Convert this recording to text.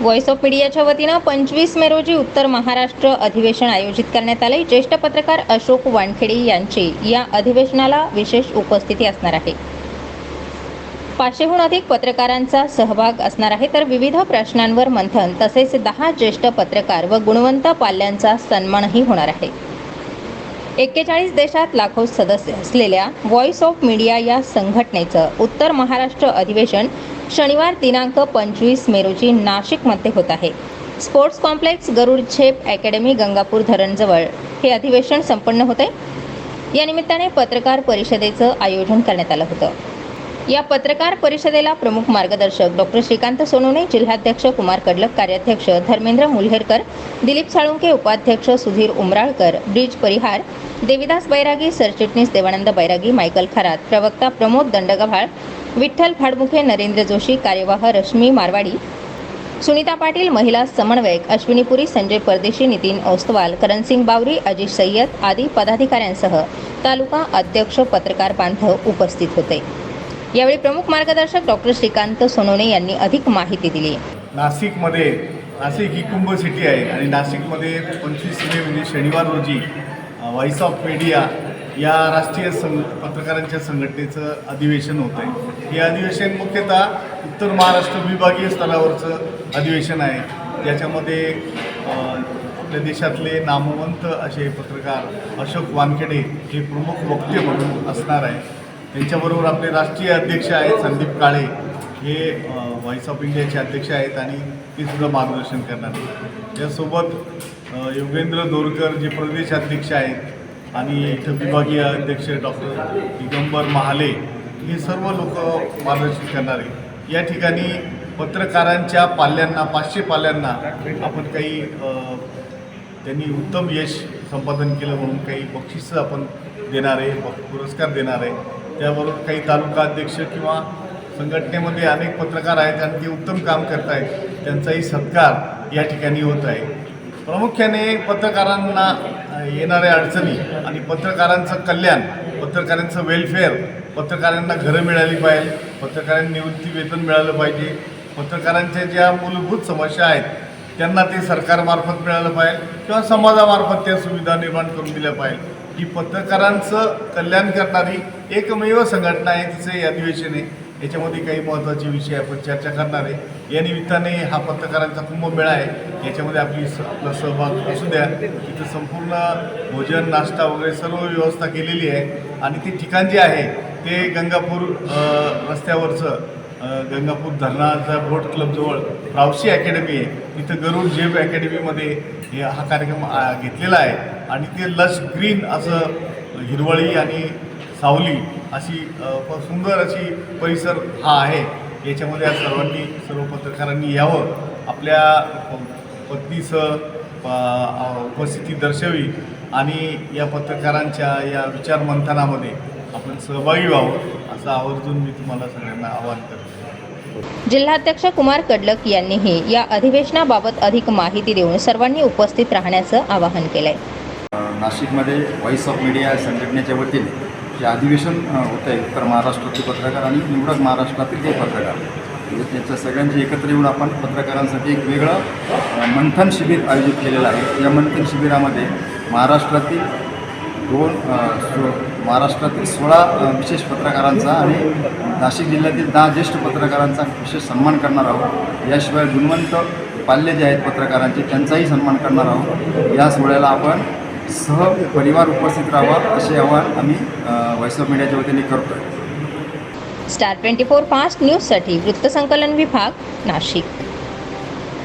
Voice of मीडियाच्या वतीनं पंचवीस मे रोजी उत्तर महाराष्ट्र अधिवेशन आयोजित करण्यात आले ज्येष्ठ पत्रकार अशोक वानखेडे यांची या अधिवेशनाला विशेष उपस्थिती असणार आहे. पाचशेहून अधिक पत्रकारांचा सहभाग असणार आहे तर विविध प्रश्नांवर मंथन तसेच दहा ज्येष्ठ पत्रकार व गुणवंत पाल्यांचा सन्मानही होणार आहे. एक्केचाळीस देशात लाखो सदस्य असलेल्या व्हॉइस ऑफ मीडिया या संघटनेचं उत्तर महाराष्ट्र अधिवेशन शनिवार दिनांक पंचवीस मे रोजी नाशिकमध्ये होत आहे. स्पोर्ट्स कॉम्प्लेक्स गरुड झेप अकॅडमी गंगापूर धरणजवळ हे अधिवेशन संपन्न होते. या निमित्ताने पत्रकार परिषदेचं आयोजन करण्यात आलं होतं. या पत्रकार परिषदेला प्रमुख मार्गदर्शक डॉक्टर श्रीकांत सोनवणे जिल्हाध्यक्ष कुमार कडलक कार्याध्यक्ष धर्मेंद्र मुल्हेरकर दिलीप साळुंके उपाध्यक्ष सुधीर उमराळकर ब्रिज परिहार देविदास बैरागी सरचिटणीस देवानंद बैरागी मायकल खरात प्रवक्ता प्रमोद दंडगव्हाळ विठ्ठल फाडमुखे नरेंद्र जोशी कार्यवाह रश्मी मारवाडी सुनीता पाटील महिला समन्वयक अश्विनीपुरी संजय परदेशी नितीन ओस्तवाल करणसिंग बावरी अजित सय्यद आदी पदाधिकाऱ्यांसह तालुका अध्यक्ष पत्रकार बांधव उपस्थित होते. यावेळी प्रमुख मार्गदर्शक डॉक्टर श्रीकांत सोनवणे यांनी अधिक माहिती दिली. नाशिकमध्ये नाशिक ही कुंभ सिटी आहे आणि नाशिकमध्ये पंचवीस मे म्हणजे शनिवार रोजी व्हॉइस ऑफ मीडिया या राष्ट्रीय संघ पत्रकारांच्या संघटनेचं अधिवेशन होतं आहे हे अधिवेशन मुख्यतः उत्तर महाराष्ट्र विभागीय स्तरावरचं अधिवेशन आहे. ज्याच्यामध्ये आपल्या देशातले नामवंत असे पत्रकार अशोक वानखेडे हे प्रमुख वक्ते म्हणून असणार आहे त्यांच्याबरोबर आपले राष्ट्रीय अध्यक्ष आहेत संदीप काळे. हे व्हॉइस ऑफ इंडियाचे अध्यक्ष आहेत आणि ते सुद्धा मार्गदर्शन करणार आहेत. यासोबत योगेंद्र दोरकर जे प्रदेश अध्यक्ष आहेत आणि इथं विभागीय अध्यक्ष डॉक्टर दिगंबर महाले हे सर्व लोक मार्गदर्शन करणारे. या ठिकाणी पत्रकारांच्या पाल्यांना पाचशे पाल्यांना आपण काही त्यांनी उत्तम यश संपादन केलं म्हणून काही बक्षिसं आपण देणार आहे ब- पुरस्कार देणार. आहे त्याबरोबर काही तालुका अध्यक्ष किंवा संघटनेमध्ये अनेक पत्रकार आहेत आणि ते उत्तम काम करत आहेत त्यांचाही सत्कार या ठिकाणी होत आहे. प्रामुख्याने पत्रकारांना येणाऱ्या अडचणी आणि पत्रकारांचं कल्याण पत्रकारांचं वेलफेअर पत्रकारांना घरं मिळाली पाहिजे पत्रकारांना निवृत्ती वेतन मिळालं पाहिजे पत्रकारांच्या ज्या मूलभूत समस्या आहेत त्यांना ते सरकारमार्फत मिळालं पाहिजे किंवा समाजामार्फत त्या सुविधा निर्माण करून दिल्या पाहिजे. ही पत्रकारांचं कल्याण करणारी एकमेव संघटना आहे तिचं हे अधिवेशन आहे. याच्यामध्ये काही महत्त्वाचे विषय आपण चर्चा करणार आहे. या निमित्ताने हा पत्रकारांचा कुंभमेळा आहे. याच्यामध्ये आपली स आपला सहभाग असू द्या. तिथं संपूर्ण भोजन नाश्ता वगैरे सर्व व्यवस्था केलेली आहे. आणि ते ठिकाण जे आहे ते गंगापूर रस्त्यावरचं गंगापूर धरणाचा बोट क्लबजवळ रावशी अकॅडमी आहे. तिथं गरुड जेब अकॅडमीमध्ये हे हा कार्यक्रम घेतलेला आहे. आणि ते लश ग्रीन असं हिरवळी आणि सावली अशी सुंदर अशी परिसर हा आहे. याच्यामध्ये आज सर्वांनी सर्व पत्रकारांनी यावं. आपल्या पत्नीसह उपस्थिती दर्शवी आणि या पत्रकारांच्या या विचार मंथनामध्ये आपण सहभागी व्हावं असं आवर्जून मी तुम्हाला सगळ्यांना आवाहन करतो. जिल्हाध्यक्ष कुमार कडलक यांनीही या अधिवेशनाबाबत अधिक माहिती देऊन सर्वांनी उपस्थित राहण्याचं आवाहन केलंय. नाशिकमध्ये व्हॉइस ऑफ मीडिया संघटनेच्या वतीने जे अधिवेशन अ, होतं आहे उत्तर महाराष्ट्रातील पत्रकार आणि निवडक महाराष्ट्रातील काही पत्रकार. म्हणजे त्यांच्या सगळ्यांचे एकत्र येऊन आपण पत्रकारांसाठी एक वेगळं मंथन शिबिर आयोजित केलेलं आहे. या मंथन शिबिरामध्ये महाराष्ट्रातील दोन सो महाराष्ट्रातील सोळा विशेष पत्रकारांचा आणि नाशिक जिल्ह्यातील दहा ज्येष्ठ पत्रकारांचा विशेष सन्मान करणार आहोत. याशिवाय गुणवंत पाल्य जे आहेत पत्रकारांचे त्यांचाही सन्मान करणार आहोत. या सोहळ्याला आपण सह परिवार उपस्थित राहावा असे आवाहन आम्ही व्हॉइस ऑफ मीडियाच्या वतीने करतोय. स्टार ट्वेंटी फोर फास्ट न्यूजसाठी वृत्तसंकलन विभाग नाशिक.